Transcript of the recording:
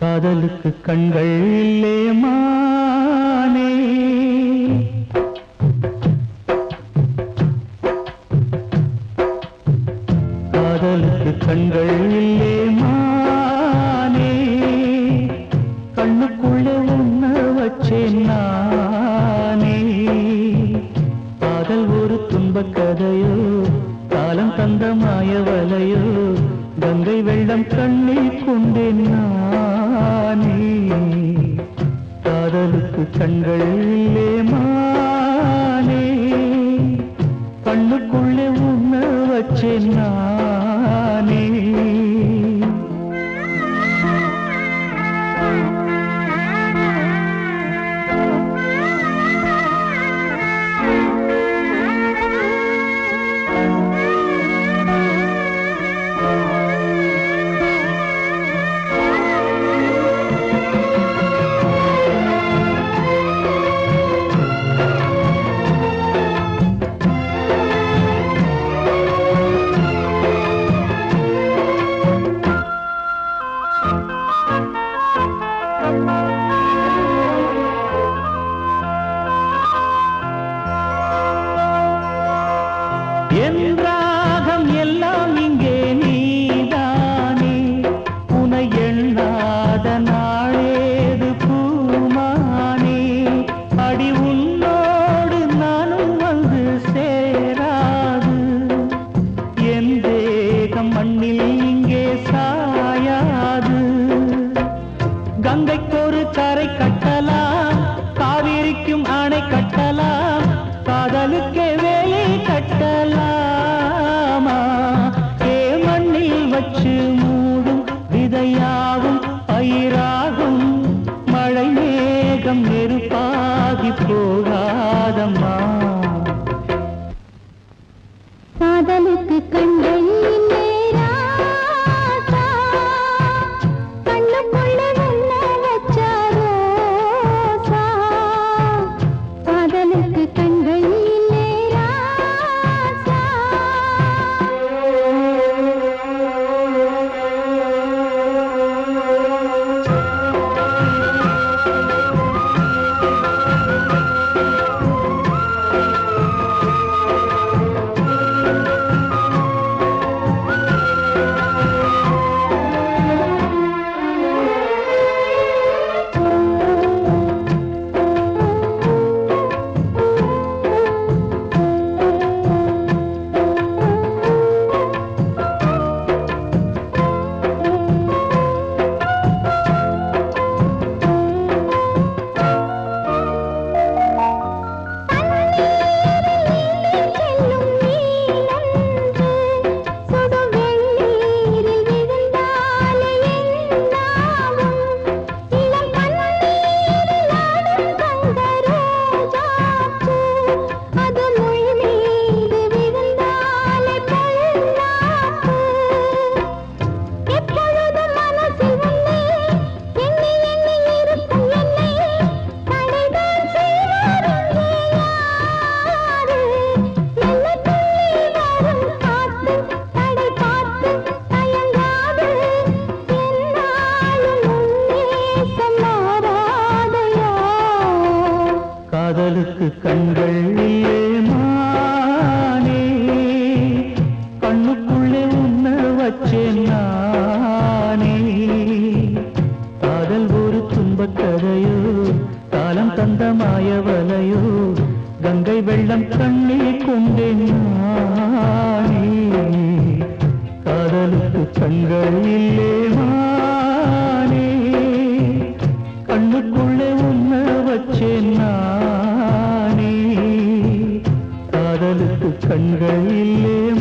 காதலுக்கு கண்கள் இல்லே மானே. காதலுக்கு கண்கள் இல்லே மானே. கண்ணுக்குள்ளே உன்ன வச்சேன் நானே. காதல் ஒரு துன்பக் கதையோ காலம் தந்த மாயவலையோ கங்கை வெள்ளம் கண்ணில் கொண்டேன் நான். காதலுக்கு கண்கள் இல்லே மானே கண்ணுக்குள்ளே உன்ன வச்சேன் நானே என் எல்லாம் இங்கே நீதானே. உனை எண்ணாத நாளேது பூமானே. அடி உன்னோடு நானும் வந்து சேராது. என் தேகம் மண்ணில் இங்கே சாயாது. கங்கைக்கொரு கரை கட்டலாம் காவிரிக்கும் அணை கட்டலாம் காதலுக்கே காதலுக்கு கண்கள் மானே. கண்ணுக்குள்ளே உன்ன வச்சேன் நானே. காதல் ஒரு துன்பக் காலம் தந்த மாயவலையோ கங்கை வெள்ளம் கண்ணே கொண்டேன் நானே. காதலுக்கு கண்கள் இல்லே மானே. கண்ணுக்குள்ளே உன்ன வச்சேன் நான் चंगे